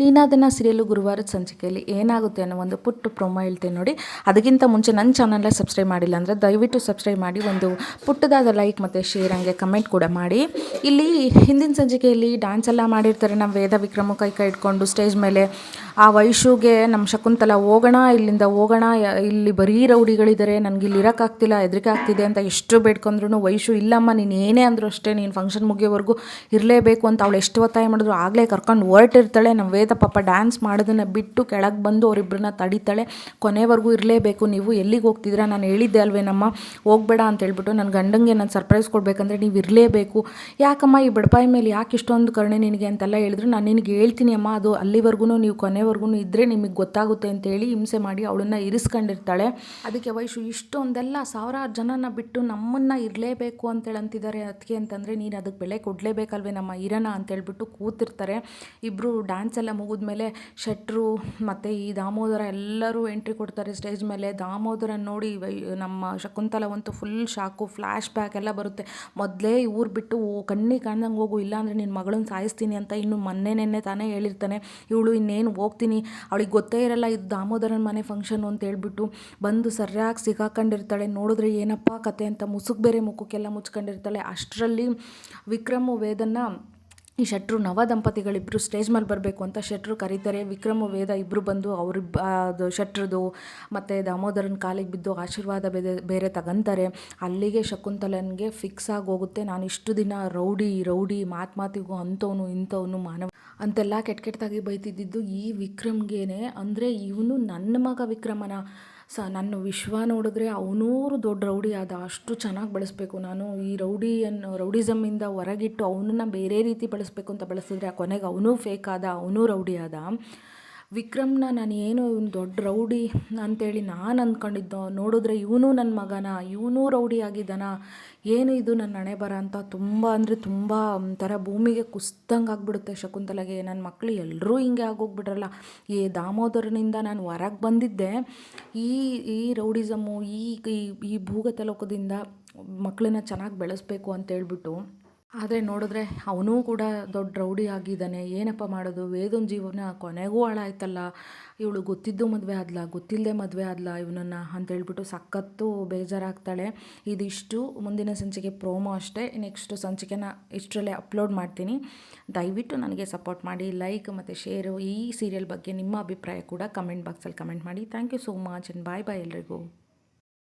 ನೀನಾದನ್ನ serial ಗುರುವಾರದ ಸಂಚಿಕೆಯಲ್ಲಿ ಏನಾಗುತ್ತೆ ಅನ್ನೋ ಒಂದು ಪುಟ್ಟ ಪ್ರೊಮೋ ಹೇಳ್ತೀನಿ ನೋಡಿ. ಅದಕ್ಕಿಂತ ಮುಂಚೆ ನನ್ನ ಚಾನಲ್ನ ಸಬ್ಸ್ಕ್ರೈಬ್ ಮಾಡಿಲ್ಲ ಅಂದರೆ ದಯವಿಟ್ಟು ಸಬ್ಸ್ಕ್ರೈಬ್ ಮಾಡಿ, ಒಂದು ಪುಟ್ಟದಾದ ಲೈಕ್ ಮತ್ತು ಶೇರ್ ಹಂಗೆ ಕಮೆಂಟ್ ಕೂಡ ಮಾಡಿ. ಇಲ್ಲಿ ಹಿಂದಿನ ಸಂಚಿಕೆಯಲ್ಲಿ ಡ್ಯಾನ್ಸ್ ಎಲ್ಲ ಮಾಡಿರ್ತಾರೆ. ನಮ್ಮ ವೇದ ವಿಕ್ರಮ ಕೈ ಕೈ ಇಟ್ಕೊಂಡು ಸ್ಟೇಜ್ ಮೇಲೆ ಆ ವೈಶುಗೆ ನಮ್ಮ ಶಕುಂತಲ ಹೋಗೋಣ, ಇಲ್ಲಿಂದ ಹೋಗೋಣ, ಇಲ್ಲಿ ಬರೀ ರೌಡಿಗಳಿದ್ದಾರೆ ನನಗೆ ಇಲ್ಲಿ ಇರೋಕ್ಕಾಗ್ತಿಲ್ಲ ಹೆದರಿಕೆ ಆಗ್ತಿದೆ ಅಂತ ಎಷ್ಟು ಬೇಡ್ಕೊಂಡ್ರು ವೈಶು, ಇಲ್ಲಮ್ಮ, ನೀನು ಏನೇ ಅಂದರೂ ಅಷ್ಟೇ, ನೀನು ಫಂಕ್ಷನ್ ಮುಗಿಯೋವರೆಗೂ ಇರಲೇಬೇಕು ಅಂತ ಅವಳು ಎಷ್ಟು ಒತ್ತಾಯ ಮಾಡಿದ್ರು ಆಗಲೇ ಕರ್ಕೊಂಡು ಹೊರಟಿರ್ತಾಳೆ ನಮ್ಮ ವೇದ ಪಾಪ ಡ್ಯಾನ್ಸ್ ಮಾಡೋದನ್ನು ಬಿಟ್ಟು ಕೆಳಗೆ ಬಂದು ಅವರಿಬ್ಬರನ್ನ ತಡಿತಾಳೆ. ಕೊನೆವರೆಗೂ ಇರಲೇಬೇಕು, ನೀವು ಎಲ್ಲಿಗೆ ಹೋಗ್ತಿದ್ದೀರಾ? ನಾನು ಹೇಳಿದ್ದೆ ಅಲ್ವೇನಮ್ಮ ಹೋಗ್ಬೇಡ ಅಂತ ಹೇಳ್ಬಿಟ್ಟು ನನ್ನ ಗಂಡಂಗೆ ನಾನು ಸರ್ಪ್ರೈಸ್ ಕೊಡಬೇಕಂದ್ರೆ ನೀವು ಇರಲೇಬೇಕು. ಯಾಕಮ್ಮ, ಈ ಬಡಪಾಯಿ ಮೇಲೆ ಯಾಕೆ ಇಷ್ಟೊಂದು ಕರುಣೆ ನಿನಗೆ ಅಂತೆಲ್ಲ ಹೇಳಿದ್ರು? ನಾನು ನಿನಗೆ ಹೇಳ್ತೀನಿ ಅಮ್ಮ, ಅದು ಅಲ್ಲಿವರೆಗೂ ನೀವು ಕೊನೆವರೆಗೂ ಇದ್ದರೆ ನಿಮಗೆ ಗೊತ್ತಾಗುತ್ತೆ ಅಂತೇಳಿ ಹಿಂಸೆ ಮಾಡಿ ಅವಳನ್ನ ಇರಿಸ್ಕೊಂಡಿರ್ತಾಳೆ. ಅದಕ್ಕೆ ವಯಸ್ಸು ಇಷ್ಟೊಂದೆಲ್ಲ ಸಾವಿರಾರು ಜನನ ಬಿಟ್ಟು ನಮ್ಮನ್ನು ಇರಲೇಬೇಕು ಅಂತೇಳಿ ಅಂತಿದ್ದಾರೆ. ಅದಕ್ಕೆ ಅಂತಂದರೆ ನೀನು ಅದಕ್ಕೆ ಬೆಲೆ ಕೊಡಲೇಬೇಕಲ್ವೇ ನಮ್ಮ ಇರೋಣ ಅಂತೇಳ್ಬಿಟ್ಟು ಕೂತಿರ್ತಾರೆ. ಇಬ್ಬರು ಡ್ಯಾನ್ಸ್ ಎಲ್ಲ ಮುಗಿದ್ಮೇಲೆ ಶೆಟ್ರು ಮತ್ತು ಈ ದಾಮೋದರ ಎಲ್ಲರೂ ಎಂಟ್ರಿ ಕೊಡ್ತಾರೆ ಸ್ಟೇಜ್ ಮೇಲೆ. ದಾಮೋದರನ ನೋಡಿ ನಮ್ಮ ಶಕುಂತಲವಂತೂ ಫುಲ್ ಶಾಕು ಫ್ಲ್ಯಾಶ್ ಬ್ಯಾಕ್ ಎಲ್ಲ ಬರುತ್ತೆ. ಮೊದಲೇ ಊರು ಬಿಟ್ಟು ಕಣ್ಣಿಗೆ ಕಾಣ್ದಂಗೆ ಹೋಗು ಇಲ್ಲಾಂದರೆ ನಿನ್ನ ಮಗಳನ್ನ ಸಾಯಿಸ್ತೀನಿ ಅಂತ ಇನ್ನು ಮೊನ್ನೆ ನೆನ್ನೆ ತಾನೇ ಹೇಳಿರ್ತಾನೆ. ಇವಳು ಇನ್ನೇನು ಹೋಗ್ತೀನಿ? ಅವಳಿಗೆ ಗೊತ್ತೇ ಇರಲ್ಲ ಇದು ದಾಮೋದರನ ಮನೆ ಫಂಕ್ಷನ್ ಅಂತ ಹೇಳ್ಬಿಟ್ಟು. ಬಂದು ಸರಿಯಾಗಿ ಸಿಗಾಕೊಂಡಿರ್ತಾಳೆ. ನೋಡಿದ್ರೆ ಏನಪ್ಪ ಕತೆ ಅಂತ ಮುಸುಕ್ ಬೇರೆ ಮುಖಕ್ಕೆಲ್ಲ ಮುಚ್ಕೊಂಡಿರ್ತಾಳೆ. ಅಷ್ಟರಲ್ಲಿ ವಿಕ್ರಮ, ವೇದನ್ನ ಈ ಶೆಟ್ರು ನವ ದಂಪತಿಗಳಿಬ್ಬರು ಸ್ಟೇಜ್ ಮೇಲೆ ಬರಬೇಕು ಅಂತ ಶೆಟ್ರು ಕರೀತಾರೆ. ವಿಕ್ರಮ, ವೇದ ಇಬ್ಬರು ಬಂದು ಅವ್ರಿಬ್ಬ ಅದು ಶೆಟ್ರದು ಮತ್ತು ದಾಮೋದರನ ಕಾಲಿಗೆ ಬಿದ್ದು ಆಶೀರ್ವಾದ ಬೇರೆ ಬೇರೆ ತಗೊಂತಾರೆ. ಅಲ್ಲಿಗೆ ಶಕುಂತಲನ್ಗೆ ಫಿಕ್ಸ್ ಆಗಿ ಹೋಗುತ್ತೆ. ನಾನು ಇಷ್ಟು ದಿನ ರೌಡಿ ರೌಡಿ ಮಾತು ಮಾತಿಗೂ ಅಂಥವನು, ಇಂಥವನು ಮಾನವ. ಅಂತೆಲ್ಲ ಕೆಟ್ಟ ಕೆಟ್ಟದಾಗಿ ಬೈತಿದ್ದಿದ್ದು ಈ ವಿಕ್ರಮ್ಗೇನೆ. ಅಂದರೆ ಇವನು ನನ್ನ ಮಗ ವಿಕ್ರಮನ. ಸ, ನನ್ನ ವಿಶ್ವ ನೋಡಿದ್ರೆ ಅವನೂರು ದೊಡ್ಡ ರೌಡಿ ಆದ, ಅಷ್ಟು ಚೆನ್ನಾಗಿ ಬಳಸಬೇಕು. ನಾನು ಈ ರೌಡಿಯನ್ನು ರೌಡಿಸಮ್ಮಿಂದ ಹೊರಗಿಟ್ಟು ಅವನನ್ನ ಬೇರೆ ರೀತಿ ಬಳಸಬೇಕು ಅಂತ ಬೆಳೆಸಿದ್ರೆ ಕೊನೆಗೆ ಅವನೂ ಫೇಕ್ ಆದ, ಅವನೂ ರೌಡಿ ಆದ. ವಿಕ್ರಮ್ನ ನಾನು ಏನು ಇವ್ನು ದೊಡ್ಡ ರೌಡಿ ಅಂತೇಳಿ ನಾನು ಅಂದ್ಕೊಂಡಿದ್ದು. ನೋಡಿದ್ರೆ ಇವನು ನನ್ನ ಮಗನ, ಇವನೂ ರೌಡಿ ಆಗಿದ್ದಾನ. ಏನು ಇದು ನನ್ನ ಹಣೆ ಬರ ಅಂತ ತುಂಬ ಅಂದರೆ ತುಂಬ ಒಂಥರ ಭೂಮಿಗೆ ಕುಸ್ದಂಗೆ ಆಗಿಬಿಡುತ್ತೆ ಶಕುಂತಲೆಗೆ. ನನ್ನ ಮಕ್ಕಳು ಎಲ್ಲರೂ ಹಿಂಗೆ ಆಗೋಗ್ಬಿಟ್ರಲ್ಲ. ಈ ದಾಮೋದರನಿಂದ ನಾನು ಹೊರಗೆ ಬಂದಿದ್ದೆ. ಈ ಈ ರೌಡಿಸಮ್ಮು, ಈ, ಈ- ಈ ಭೂಗತ ಲೋಕದಿಂದ ಮಕ್ಕಳನ್ನ ಚೆನ್ನಾಗಿ ಬೆಳೆಸಬೇಕು ಅಂತೇಳ್ಬಿಟ್ಟು ಆದರೆ ನೋಡಿದ್ರೆ ಅವನೂ ಕೂಡ ದೊಡ್ಡ ರೌಡಿ ಆಗಿದ್ದಾನೆ. ಏನಪ್ಪ ಮಾಡೋದು? ವೇದನ ಜೀವನ ಕೊನೆಗೂ ಹಾಳಾಯ್ತಲ್ಲ. ಇವಳು ಗೊತ್ತಿದ್ದು ಮದುವೆ ಆದ್ಲ ಗೊತ್ತಿಲ್ಲದೆ ಮದುವೆ ಆದ್ಲ. ಇವನನ್ನು ಅಂತೇಳ್ಬಿಟ್ಟು ಸಖತ್ತು ಬೇಜಾರಾಗ್ತಾಳೆ. ಇದಿಷ್ಟು ಮುಂದಿನ ಸಂಚಿಕೆ ಪ್ರೋಮೋ ಅಷ್ಟೇ. ನೆಕ್ಸ್ಟ್ ಸಂಚಿಕೆನ ಇಷ್ಟರಲ್ಲೇ ಅಪ್ಲೋಡ್ ಮಾಡ್ತೀನಿ. ದಯವಿಟ್ಟು ನನಗೆ ಸಪೋರ್ಟ್ ಮಾಡಿ, ಲೈಕ್ ಮತ್ತು ಶೇರು. ಈ ಸೀರಿಯಲ್ ಬಗ್ಗೆ ನಿಮ್ಮ ಅಭಿಪ್ರಾಯ ಕೂಡ ಕಮೆಂಟ್ ಬಾಕ್ಸಲ್ಲಿ ಕಮೆಂಟ್ ಮಾಡಿ. Thank you so much and bye bye ಎಲ್ರಿಗೂ.